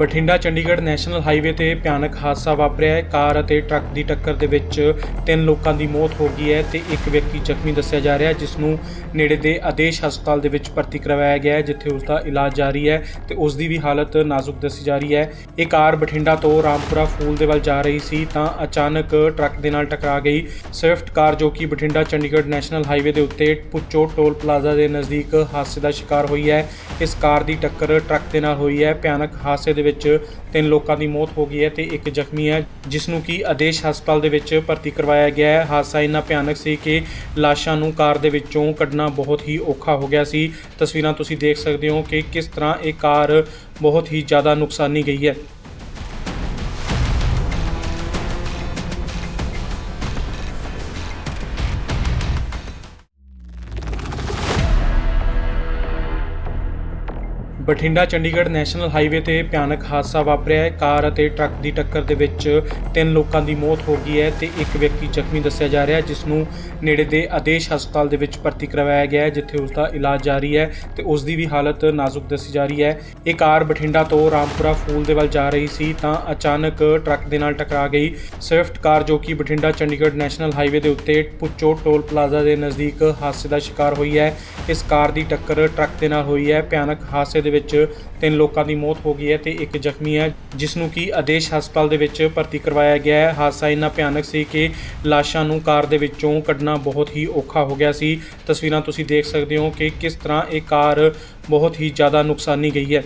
Bathinda Chandigarh national highway ਤੇ ਭਿਆਨਕ ਹਾਦਸਾ ਵਾਪਰਿਆ ਹੈ। ਕਾਰ ਅਤੇ ਟਰੱਕ ਦੀ ਟੱਕਰ ਦੇ ਵਿੱਚ ਤਿੰਨ ਲੋਕਾਂ ਦੀ ਮੌਤ ਹੋ ਗਈ ਹੈ ਤੇ ਇੱਕ ਵਿਅਕਤੀ ਜ਼ਖਮੀ ਦੱਸਿਆ ਜਾ ਰਿਹਾ ਜਿਸ ਨੂੰ ਨੇੜੇ ਦੇ ਆਦੇਸ਼ ਹਸਪਤਾਲ ਦੇ ਵਿੱਚ ਭਰਤੀ ਕਰਵਾਇਆ ਗਿਆ ਹੈ, ਜਿੱਥੇ ਉਸ ਦਾ ਇਲਾਜ ਜਾਰੀ ਹੈ ਤੇ ਉਸ ਦੀ ਵੀ ਹਾਲਤ ਨਾਜ਼ੁਕ ਦੱਸੀ ਜਾ ਰਹੀ ਹੈ। ਇਹ ਕਾਰ ਬਠਿੰਡਾ ਤੋਂ ਰਾਮਪੁਰਾ ਫੂਲ ਦੇ ਵੱਲ ਜਾ ਰਹੀ ਸੀ, ਤਾਂ ਅਚਾਨਕ ਟਰੱਕ ਦੇ ਨਾਲ ਟਕਰਾ ਗਈ। ਸਵਿਫਟ ਕਾਰ ਜੋ ਕਿ ਬਠਿੰਡਾ ਚੰਡੀਗੜ੍ਹ ਨੈਸ਼ਨਲ ਹਾਈਵੇ ਦੇ ਉੱਤੇ ਪੁੱਚੋ ਟੋਲ ਪਲਾਜ਼ਾ ਦੇ ਨਜ਼ਦੀਕ ਹਾਦਸੇ ਦਾ ਸ਼ਿਕਾਰ ਹੋਈ ਹੈ। ਇਸ ਕਾਰ ਦੀ ਟੱਕਰ ਟਰੱਕ ਦੇ ਨਾਲ ਹੋਈ ਹੈ। ਭਿਆਨਕ ਹਾਦਸੇ ਦੇ ਵਿੱਚ ਤਿੰਨ ਲੋਕਾਂ ਦੀ ਮੌਤ ਹੋ ਗਈ ਹੈ ਤੇ ਇੱਕ ਜ਼ਖਮੀ ਹੈ, ਜਿਸ ਨੂੰ ਕਿ ਆਦੇਸ਼ ਹਸਪਤਾਲ ਦੇ ਵਿੱਚ ਭਰਤੀ ਕਰਵਾਇਆ ਗਿਆ ਹੈ। ਹਾਦਸਾ ਇੰਨਾ ਭਿਆਨਕ ਸੀ ਕਿ ਲਾਸ਼ਾਂ ਨੂੰ ਕਾਰ ਦੇ ਵਿੱਚੋਂ ਕੱਢਣਾ ਬਹੁਤ ਹੀ ਔਖਾ ਹੋ ਗਿਆ ਸੀ। ਤਸਵੀਰਾਂ ਤੁਸੀਂ ਦੇਖ ਸਕਦੇ ਹੋ ਕਿ ਕਿਸ ਤਰ੍ਹਾਂ ਇਹ ਕਾਰ ਬਹੁਤ ਹੀ ਜ਼ਿਆਦਾ ਨੁਕਸਾਨੀ ਗਈ ਹੈ। ਬਠਿੰਡਾ ਚੰਡੀਗੜ੍ਹ ਨੈਸ਼ਨਲ ਹਾਈਵੇ ਤੇ ਭਿਆਨਕ ਹਾਦਸਾ ਵਾਪਰਿਆ ਹੈ। ਕਾਰ ਅਤੇ ਟਰੱਕ ਦੀ ਟੱਕਰ ਦੇ ਵਿੱਚ ਤਿੰਨ ਲੋਕਾਂ ਦੀ ਮੌਤ ਹੋ ਗਈ ਹੈ ਤੇ ਇੱਕ ਵਿਅਕਤੀ ਜ਼ਖਮੀ ਦੱਸਿਆ ਜਾ ਰਿਹਾ ਹੈ, ਜਿਸ ਨੂੰ ਨੇੜੇ ਦੇ ਆਦੇਸ਼ ਹਸਪਤਾਲ ਦੇ ਵਿੱਚ ਭਰਤੀ ਕਰਵਾਇਆ ਗਿਆ ਹੈ, ਜਿੱਥੇ ਉਸ ਦਾ ਇਲਾਜ ਜਾਰੀ ਹੈ ਤੇ ਉਸ ਦੀ ਵੀ ਹਾਲਤ ਨਾਜ਼ੁਕ ਦੱਸੀ ਜਾ ਰਹੀ ਹੈ। ਇਹ ਕਾਰ ਬਠਿੰਡਾ ਤੋਂ ਰਾਮਪੁਰਾ ਫੂਲ ਦੇ ਵੱਲ ਜਾ ਰਹੀ ਸੀ, ਤਾਂ ਅਚਾਨਕ ਟਰੱਕ ਦੇ ਨਾਲ ਟਕਰਾ ਗਈ। ਸਵਿਫਟ ਕਾਰ ਜੋ ਕਿ ਬਠਿੰਡਾ ਚੰਡੀਗੜ੍ਹ ਨੈਸ਼ਨਲ ਹਾਈਵੇ ਦੇ ਉੱਤੇ ਪੁੱਚੋ ਟੋਲ ਪਲਾਜ਼ਾ ਦੇ ਨਜ਼ਦੀਕ ਹਾਦਸੇ ਦਾ ਸ਼ਿਕਾਰ ਹੋਈ ਹੈ। ਇਸ ਕਾਰ ਦੀ ਟੱਕਰ ਟਰੱਕ ਦੇ ਨਾਲ ਹੋਈ ਹੈ। ਭਿਆਨਕ ਹਾਦਸੇ ਦੇ ਦੇ ਵਿੱਚ ਤਿੰਨ ਲੋਕਾਂ ਦੀ ਮੌਤ ਹੋ ਗਈ ਹੈ ਤੇ ਇੱਕ ਜ਼ਖਮੀ ਹੈ ਜਿਸ ਨੂੰ ਕਿ ਆਦੇਸ਼ ਹਸਪਤਾਲ ਦੇ ਵਿੱਚ ਭਰਤੀ ਕਰਵਾਇਆ ਗਿਆ ਹੈ। ਹਾਦਸਾ ਇੰਨਾ ਭਿਆਨਕ ਸੀ ਕਿ ਲਾਸ਼ਾਂ ਨੂੰ ਕਾਰ ਦੇ ਵਿੱਚੋਂ ਕੱਢਣਾ ਬਹੁਤ ਹੀ ਔਖਾ ਹੋ ਗਿਆ ਸੀ। ਤਸਵੀਰਾਂ ਤੁਸੀਂ ਦੇਖ ਸਕਦੇ ਹੋ ਕਿ ਕਿਸ ਤਰ੍ਹਾਂ ਇਹ ਕਾਰ ਬਹੁਤ ਹੀ ਜ਼ਿਆਦਾ ਨੁਕਸਾਨੀ ਗਈ ਹੈ।